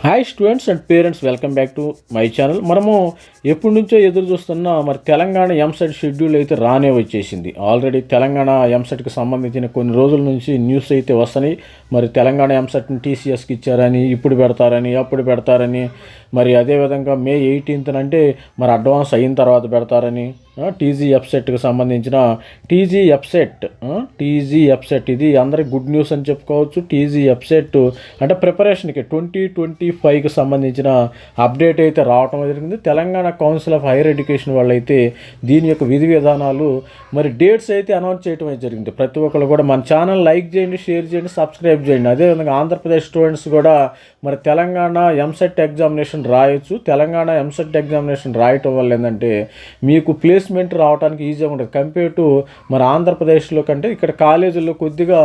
Hi students and parents welcome back to my channel మనము ఎప్పటి నుంచో ఎదురు చూస్తున్న మరి తెలంగాణ ఎంసెట్ షెడ్యూల్ అయితే రానే వచ్చేసింది. ఆల్రెడీ తెలంగాణ ఎంసెట్కి సంబంధించిన కొన్ని రోజుల నుంచి న్యూస్ అయితే వస్తున్నాయి. మరి తెలంగాణ ఎంసెట్ని టీసీఎస్కి ఇచ్చారని ఇప్పుడు పెడతారని అప్పుడు పెడతారని మరి అదేవిధంగా మే ఎయిటీన్త్ అంటే మరి అడ్వాన్స్ అయిన తర్వాత పెడతారని టీజీ ఎఫ్సెట్కి సంబంధించిన టీజీ ఎఫ్సెట్ టీజీ ఎఫ్సెట్ ఇది అందరికి గుడ్ న్యూస్ అని చెప్పుకోవచ్చు. టీజీ ఎఫ్సెట్ అంటే ప్రిపరేషన్కి ట్వంటీ ట్వంటీ ఫైవ్కి సంబంధించిన అప్డేట్ అయితే రావటం జరిగింది. Telangana council of higher education వాళ్ళు అయితే దీని యొక్క విధి విధానాలు మరి డేట్స్ అయితే అనౌన్స్ చేయడం అయితే జరిగింది. ప్రతి ఒక్కరు కూడా మన ఛానల్ లైక్ చేయండి షేర్ చేయండి సబ్స్క్రైబ్ చేయండి. అదేవిధంగా ఆంధ్రప్రదేశ్ స్టూడెంట్స్ కూడా మరి తెలంగాణ ఎంసెట్ ఎగ్జామినేషన్ రాయొచ్చు. తెలంగాణ ఎంసెట్ ఎగ్జామినేషన్ రాయటం వల్ల ఏంటంటే మీకు ప్లేస్మెంట్ రావడానికి ఈజీగా ఉంటుంది. కంపేర్ టు మరి ఆంధ్రప్రదేశ్లో కంటే ఇక్కడ కాలేజీల్లో కొద్దిగా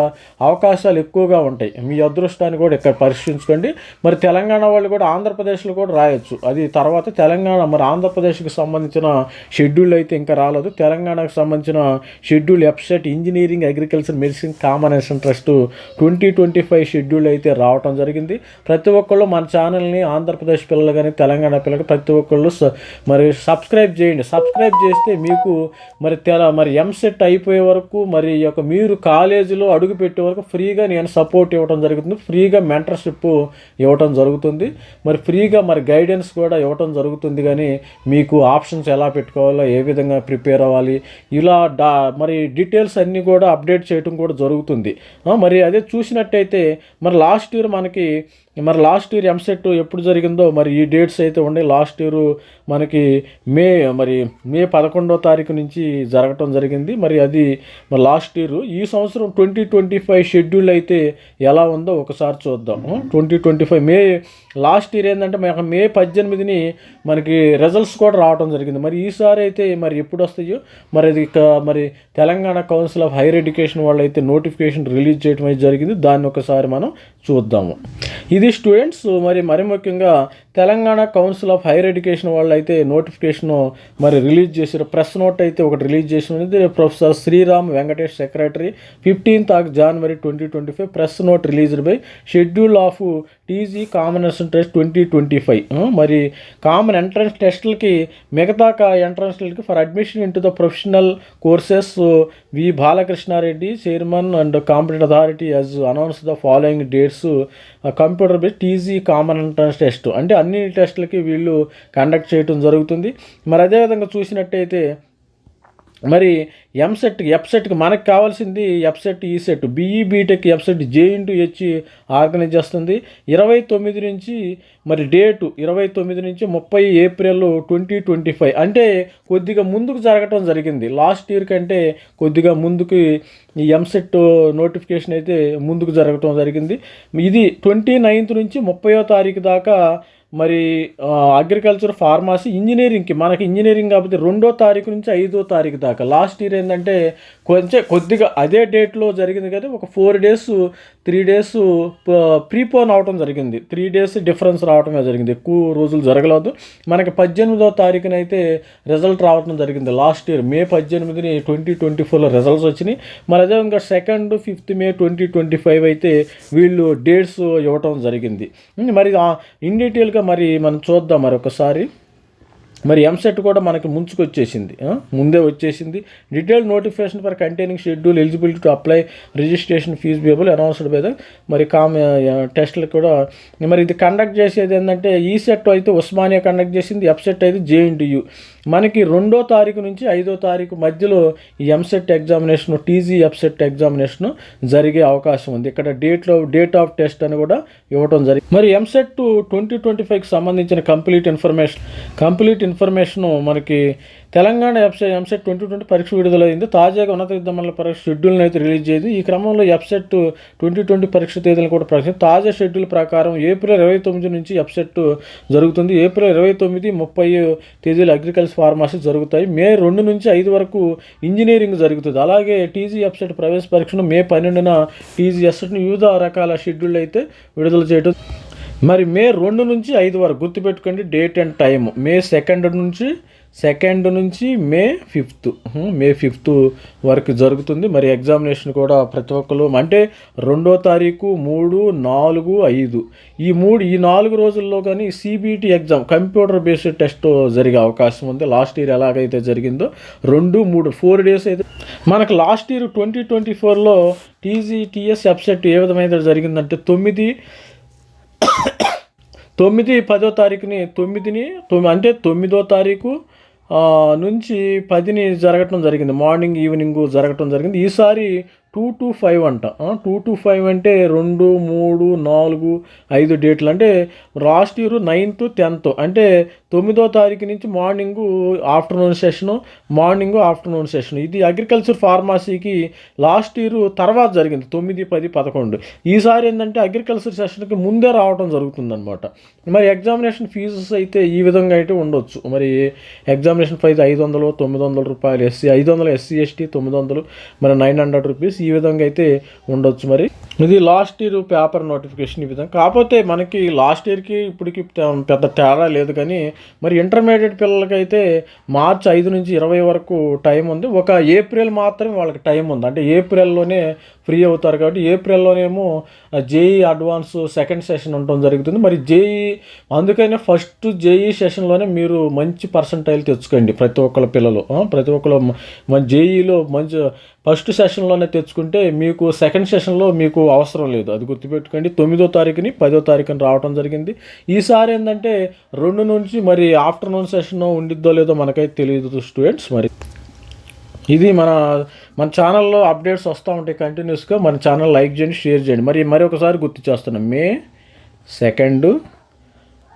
అవకాశాలు ఎక్కువగా ఉంటాయి. మీ అదృష్టాన్ని కూడా ఇక్కడ పరిశీలించుకోండి. మరి తెలంగాణ తెలంగాణ వాళ్ళు కూడా ఆంధ్రప్రదేశ్లో కూడా రాయొచ్చు. అది తర్వాత తెలంగాణ మరి ఆంధ్రప్రదేశ్కి సంబంధించిన షెడ్యూల్ అయితే ఇంకా రాలేదు. తెలంగాణకు సంబంధించిన schedule EAPCET engineering agriculture medicine combination trust twenty twenty five schedule అయితే రావటం జరిగింది. ప్రతి ఒక్కళ్ళు మన ఛానల్ని ఆంధ్రప్రదేశ్ పిల్లలు కానీ తెలంగాణ పిల్లలు ప్రతి ఒక్కళ్ళు స- మరి సబ్స్క్రైబ్ చేయండి. సబ్స్క్రైబ్ చేస్తే మీకు మరి తెల మరి ఎంసెట్ అయిపోయే వరకు మరి యొక్క మీరు కాలేజీలో అడుగు పెట్టే వరకు ఫ్రీగా నేను సపోర్ట్ ఇవ్వడం జరుగుతుంది. ఫ్రీగా మెంటర్షిప్ ఇవ్వటం జరుగుతుంది. మరి ఫ్రీగా మరి గైడెన్స్ కూడా ఇవ్వటం జరుగుతుంది కానీ మీకు ఆప్షన్స్ ఎలా పెట్టుకోవాలో ఏ విధంగా ప్రిపేర్ అవ్వాలి ఇలా డా మరి డీటెయిల్స్ అన్నీ కూడా అప్డేట్ చేయటం కూడా జరుగుతుంది. మరి అదే చూసినట్టయితే మరి లాస్ట్ ఇయర్ మనకి మరి లాస్ట్ ఇయర్ ఎంసెట్ ఎప్పుడు జరిగిందో మరి ఈ డేట్స్ అయితే ఉన్నాయి. లాస్ట్ ఇయర్ మనకి మే మరి మే పదకొండో తారీఖు నుంచి జరగటం జరిగింది. మరి అది మరి లాస్ట్ ఇయర్ ఈ సంవత్సరం ట్వంటీ ట్వంటీ ఫైవ్ షెడ్యూల్ అయితే ఎలా ఉందో ఒకసారి చూద్దాం. Twenty twenty five May last year ఏంటంటే మనకి మే పద్దెనిమిదిని మనకి రిజల్ట్స్ కూడా రావడం జరిగింది. మరి ఈసారి అయితే మరి ఎప్పుడు వస్తాయో? మరి అది మరి Telangana council of higher education వాళ్ళు అయితే నోటిఫికేషన్ రిలీజ్ చేయడం అయితే జరిగింది. దాన్ని ఒకసారి మనం చూద్దాము. ఇది స్టూడెంట్స్ మరి మరి ముఖ్యంగా Telangana council of higher education వాళ్ళు అయితే నోటిఫికేషన్ మరి రిలీజ్ చేశారు. ప్రెస్ నోట్ అయితే ఒకటి రిలీజ్ చేసినది professor Sriram Venkatesh secretary fifteenth of January twenty twenty five press note released by schedule of TG combination test twenty twenty five మరి common entrance టెస్ట్లకి మిగతా ఎంట్రన్స్లకి for admission into the professional courses V Balakrishna Reddy chairman and competent authority has announce the following dates computer base TG common entrance test. అంటే అన్ని టెస్టులకి వీళ్ళు conduct చేయడం జరుగుతుంది. మరి అదేవిధంగా చూసినట్టయితే మరి ఎంసెట్ ఎఫ్సెట్కి మనకు కావాల్సింది EAPCET ECET BE BTech EAPCET J NTU H organise చేస్తుంది. ఇరవై తొమ్మిది నుంచి మరి డేటు ఇరవై తొమ్మిది నుంచి ముప్పై ఏప్రిల్ ట్వంటీ ట్వంటీ ఫైవ్ అంటే కొద్దిగా ముందుకు జరగటం జరిగింది. లాస్ట్ ఇయర్ కంటే కొద్దిగా ముందుకు ఈ ఎంసెట్ నోటిఫికేషన్ అయితే ముందుకు జరగటం జరిగింది. ఇది ట్వంటీ నైన్త్ నుంచి ముప్పయో తారీఖు దాకా మరి అగ్రికల్చర్ ఫార్మసీ ఇంజనీరింగ్కి మనకి ఇంజనీరింగ్ కాబట్టి రెండో తారీఖు నుంచి ఐదో తారీఖు దాకా. లాస్ట్ ఇయర్ ఏంటంటే కొంచెం కొద్దిగా అదే డేట్లో జరిగింది కదా ఒక four days three days prepone అవటం జరిగింది. త్రీ డేస్ డిఫరెన్స్ రావటమే జరిగింది. ఎక్కువ రోజులు జరగలేదు. మనకి పద్దెనిమిదో తారీఖున అయితే రిజల్ట్ రావటం జరిగింది. లాస్ట్ ఇయర్ మే పద్దెనిమిదిని ట్వంటీ ట్వంటీ ఫోర్లో రిజల్ట్స్ వచ్చినాయి. మరి అదే ఇంకా second fifth May twenty twenty five అయితే వీళ్ళు డేట్స్ ఇవ్వటం జరిగింది. మరి ఇన్ డీటెయిల్గా మరి మనం చూద్దాం మరి ఒకసారి మరి ఎంసెట్ కూడా మనకి ముంచుకు వచ్చేసింది ముందే వచ్చేసింది. Detail notification for containing schedule eligibility to apply registration fee payable announced by the మరి కామ్ టెస్ట్లు కూడా మరి ఇది కండక్ట్ చేసేది ఏంటంటే e ఈ సెట్ అయితే ఉస్మానియా కండక్ట్ చేసింది ఎఫ్సెట్ అయితే జేఎన్టీయు మనకి రెండో తారీఖు నుంచి ఐదో తారీఖు మధ్యలో ఈ EAMCET examination TG EAPCET examination జరిగే అవకాశం ఉంది. ఇక్కడ డేట్లో డేట్ ఆఫ్ టెస్ట్ అని కూడా ఇవ్వడం జరిగింది. మరి ఎంసెట్ ట్వంటీ ట్వంటీ ఫైవ్కి సంబంధించిన కంప్లీట్ ఇన్ఫర్మేషన్ కంప్లీట్ ఇన్ఫర్మేషన్ మనకి Telangana website EAMCET twenty twenty పరీక్ష విడుదలైంది. తాజాగా ఉన్నత విద్యామండలి పరీక్ష షెడ్యూల్ని అయితే రిలీజ్ చేయదు. ఈ క్రమంలో ఎఫ్సెట్ ట్వంటీ ట్వంటీ పరీక్ష తేదీలను కూడా ప్రకటించింది తాజా షెడ్యూల్ ప్రకారం ఏప్రిల్ ఇరవై తొమ్మిది నుంచి ఎఫ్సెట్ జరుగుతుంది. ఏప్రిల్ ఇరవై తొమ్మిది ముప్పై తేదీలు అగ్రికల్చర్ ఫార్మసీ జరుగుతాయి. మే రెండు నుంచి ఐదు వరకు ఇంజనీరింగ్ జరుగుతుంది. అలాగే టీజీ ఎఫ్సెట్ ప్రవేశ పరీక్షను మే పన్నెండున టీజీ ఎఫ్సెట్ను వివిధ రకాల షెడ్యూల్ అయితే విడుదల చేయడం మరి మే రెండు నుంచి ఐదు వరకు గుర్తుపెట్టుకోండి date and time May second నుంచి సెకండ్ నుంచి మే ఫిఫ్త్. మే ఫిఫ్త్ వరకు జరుగుతుంది. మరి ఎగ్జామినేషన్ కూడా ప్రతి ఒక్కరు అంటే రెండో తారీఖు మూడు నాలుగు ఐదు. ఈ మూడు ఈ నాలుగు రోజుల్లో కానీ CBT exam computer based test జరిగే అవకాశం ఉంది. లాస్ట్ ఇయర్ ఎలాగైతే జరిగిందో రెండు మూడు ఫోర్ డేస్ అయితే మనకు లాస్ట్ ఇయర్ ట్వంటీ ట్వంటీ ఫోర్లో టీజీ టీఎస్ వెబ్సైట్ ఏ విధమైతే జరిగిందంటే తొమ్మిది తొమ్మిది పదో తారీఖుని తొమ్మిదిని తొమ్మిది అంటే తొమ్మిదో తారీఖు నుంచి పదిని జరగటం జరిగింది. మార్నింగ్ ఈవినింగ్ జరగటం జరిగింది. ఈసారి టూ టు ఫైవ్ అంట. టూ టు ఫైవ్ అంటే రెండు మూడు నాలుగు ఐదు డేట్లు. అంటే లాస్ట్ ఇయర్ నైన్త్ టెన్త్. అంటే తొమ్మిదో తారీఖు నుంచి morning afternoon session morning afternoon session. ఇది అగ్రికల్చర్ ఫార్మసీకి లాస్ట్ ఇయర్ తర్వాత జరిగింది తొమ్మిది పది పదకొండు. ఈసారి ఏంటంటే అగ్రికల్చర్ సెషన్కి ముందే రావడం జరుగుతుందన్నమాట. మరి ఎగ్జామినేషన్ ఫీజెస్ అయితే ఈ విధంగా అయితే ఉండొచ్చు. మరి ఎగ్జామినేషన్ ఫీజు ఐదు వందలు తొమ్మిది వందల రూపాయలు ఎస్సీ ఐదు వందలు ఎస్సీ ఎస్టీ తొమ్మిది వందలు మరి నైన్ హండ్రెడ్ రూపీస్ ఈ విధంగా అయితే ఉండొచ్చు మరి. ఇది లాస్ట్ ఇయర్ పేపర్ నోటిఫికేషన్ ఈ విధంగా. కాకపోతే మనకి లాస్ట్ ఇయర్కి ఇప్పటికి పెద్ద తేడా లేదు కానీ మరి ఇంటర్మీడియట్ పిల్లలకైతే మార్చి ఐదు నుంచి ఇరవై వరకు టైం ఉంది. ఒక ఏప్రిల్ మాత్రమే వాళ్ళకి టైం ఉంది. అంటే ఏప్రిల్లోనే ఫ్రీ అవుతారు కాబట్టి ఏప్రిల్లోనేమో జేఈ అడ్వాన్స్ సెకండ్ సెషన్ ఉండటం జరుగుతుంది. మరి జేఈ అందుకనే ఫస్ట్ జేఈ సెషన్లోనే మీరు మంచి పర్సంటైల్ తెచ్చుకోండి ప్రతి ఒక్కళ్ళ పిల్లలు. ప్రతి ఒక్కళ్ళు మన జేఈలో మంచి ఫస్ట్ సెషన్లోనే తెచ్చుకుంటే మీకు సెకండ్ సెషన్లో మీకు అవసరం లేదు. అది గుర్తుపెట్టుకోండి. తొమ్మిదో తారీఖుని పదో తారీఖుని రావడం జరిగింది. ఈసారి ఏంటంటే రెండు నుంచి మరి ఆఫ్టర్నూన్ సెషన్ ఉండిద్దో లేదో మనకైతే తెలియదు స్టూడెంట్స్. మరి ఇది మన మన ఛానల్లో అప్డేట్స్ వస్తూ ఉంటాయి కంటిన్యూస్గా మన ఛానల్ లైక్ చేయండి షేర్ చేయండి. మరి మరి ఒకసారి గుర్తు చేస్తున్నాం. May second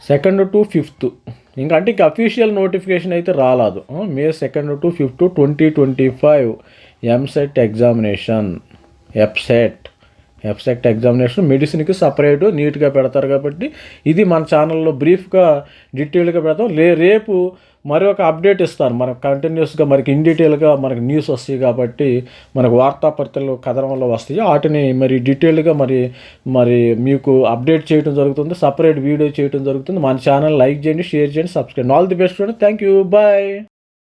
second to fifth ఇంకా అంటే ఇంకా అఫీషియల్ నోటిఫికేషన్ అయితే రాలేదు. May second to fifth twenty twenty five EAMCET examination EAPCET EAPCET examination మెడిసిన్కి separate నీట్గా పెడతారు కాబట్టి ఇది మన ఛానల్లో బ్రీఫ్గా డీటెయిల్గా పెడతాం. లే రేపు మరి ఒక అప్డేట్ ఇస్తారు. మనకు కంటిన్యూస్గా మనకి ఇన్ డీటెయిల్గా మనకు న్యూస్ వస్తాయి కాబట్టి మనకు వార్తాపత్రికలు కథనంలో వస్తాయి. వాటిని మరి డీటెయిల్గా మరి మరి మీకు అప్డేట్ చేయడం జరుగుతుంది. సపరేట్ వీడియో చేయడం జరుగుతుంది. మన ఛానల్ లైక్ చేయండి షేర్ చేయండి subscribe all the best thank you bye